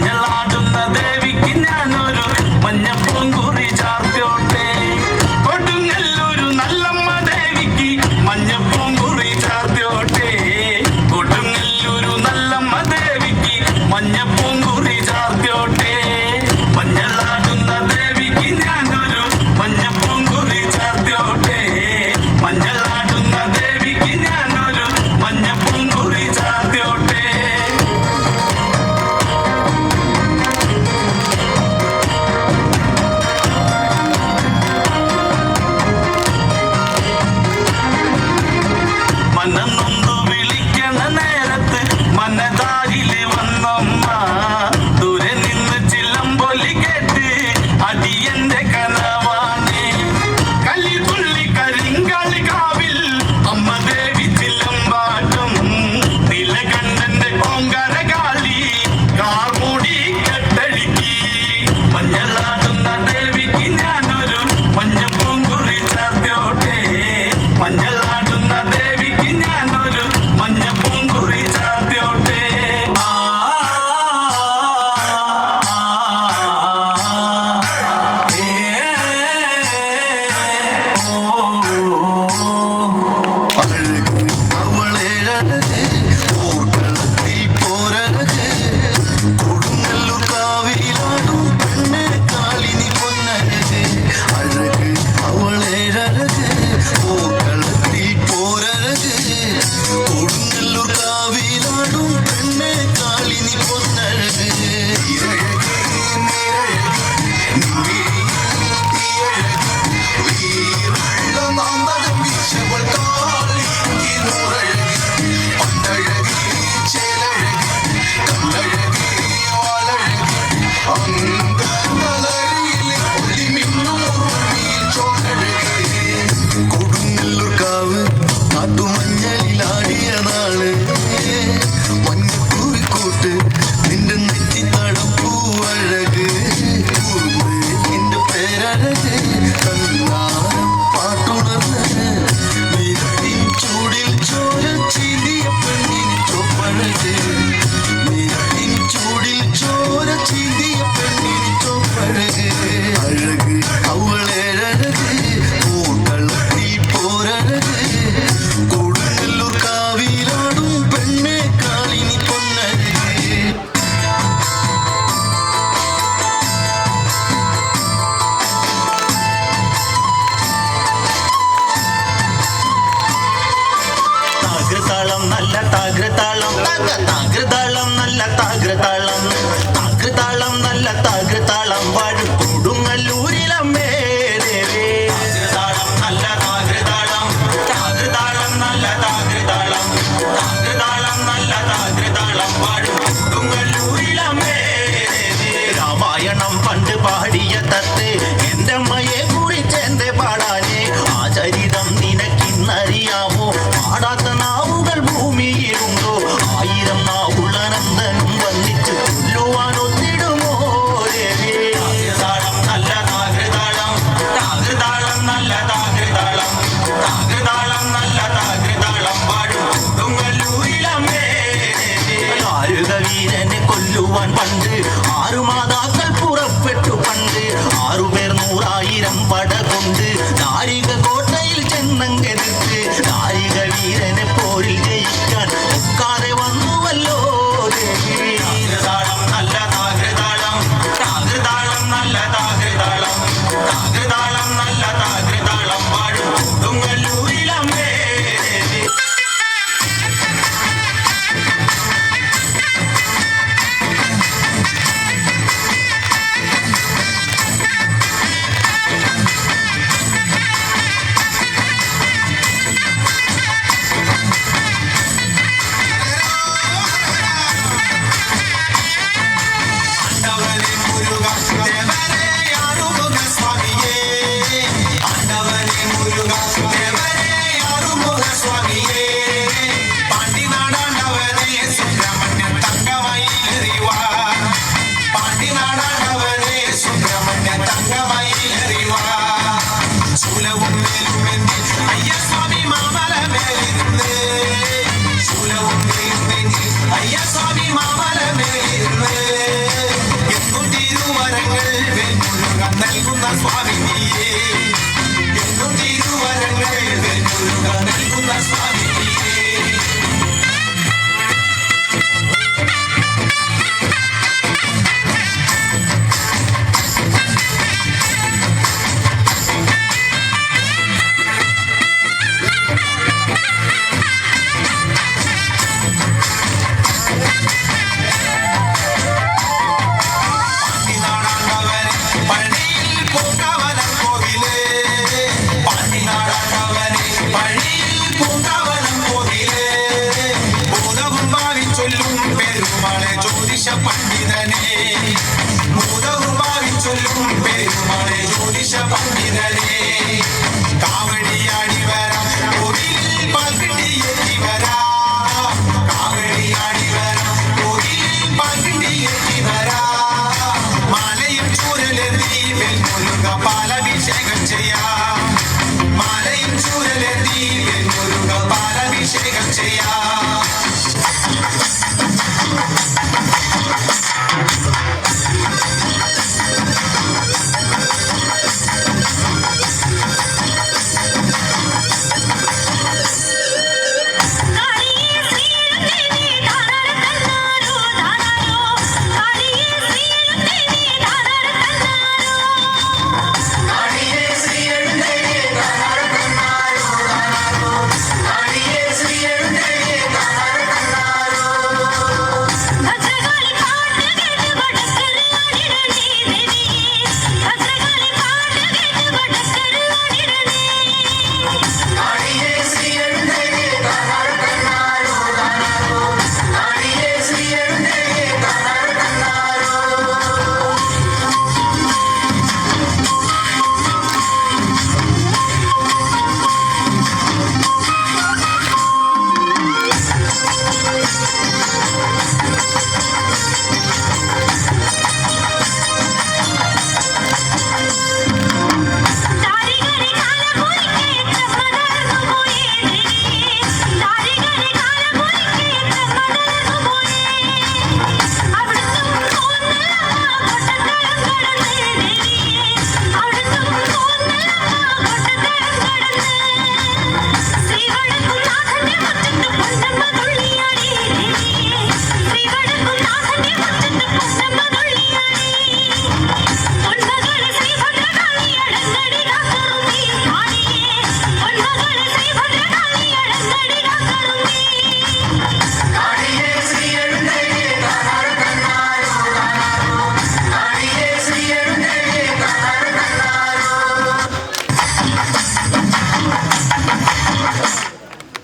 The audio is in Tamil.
Yeah. നല്ല താകൃതാളം നല്ല താകൃതാളം. താകൃതാളം നല്ല താകൃതാളം. വാഴും കൊടുങ്ങല്ലൂരിലമ്മേ രാമായണം പണ്ട് പാടിയ തത്ത് എന്റെ അമ്മയെ കുറിച്ച് എന്റെ പാടാനേ? ആ ചരിതം നിനക്കിന്നറിയാമോ? പാടാത്ത നാ வருவான் பண்டு ஆறு மாதாக்கள் புறப்பெற்று பண்டு. ஆறு பேர் நூறாயிரம் பட கொண்டு தாரிக கோட்டையில் சென்னங்கெடுத்து தாரிக வீரனை போரில் ஜெயிக்கான். உட்காரை பண்டிதனே பூதகுமாரி சொல்லும் பெருமாளே ஜோதிஷ பண்டிதனே காவடி ஆடி வர கோவிலில் பல்கண்டி ஏற்றி வரா காவடி ஆடி வர கோவிலில் பல்கண்டி ஏற்றி வரா மாலையும் சூரலெந்தி வெல் முருங்க பாலாபிஷேகம் செய்யா. மாலையும் சூரலெந்தி வெல் முருங்க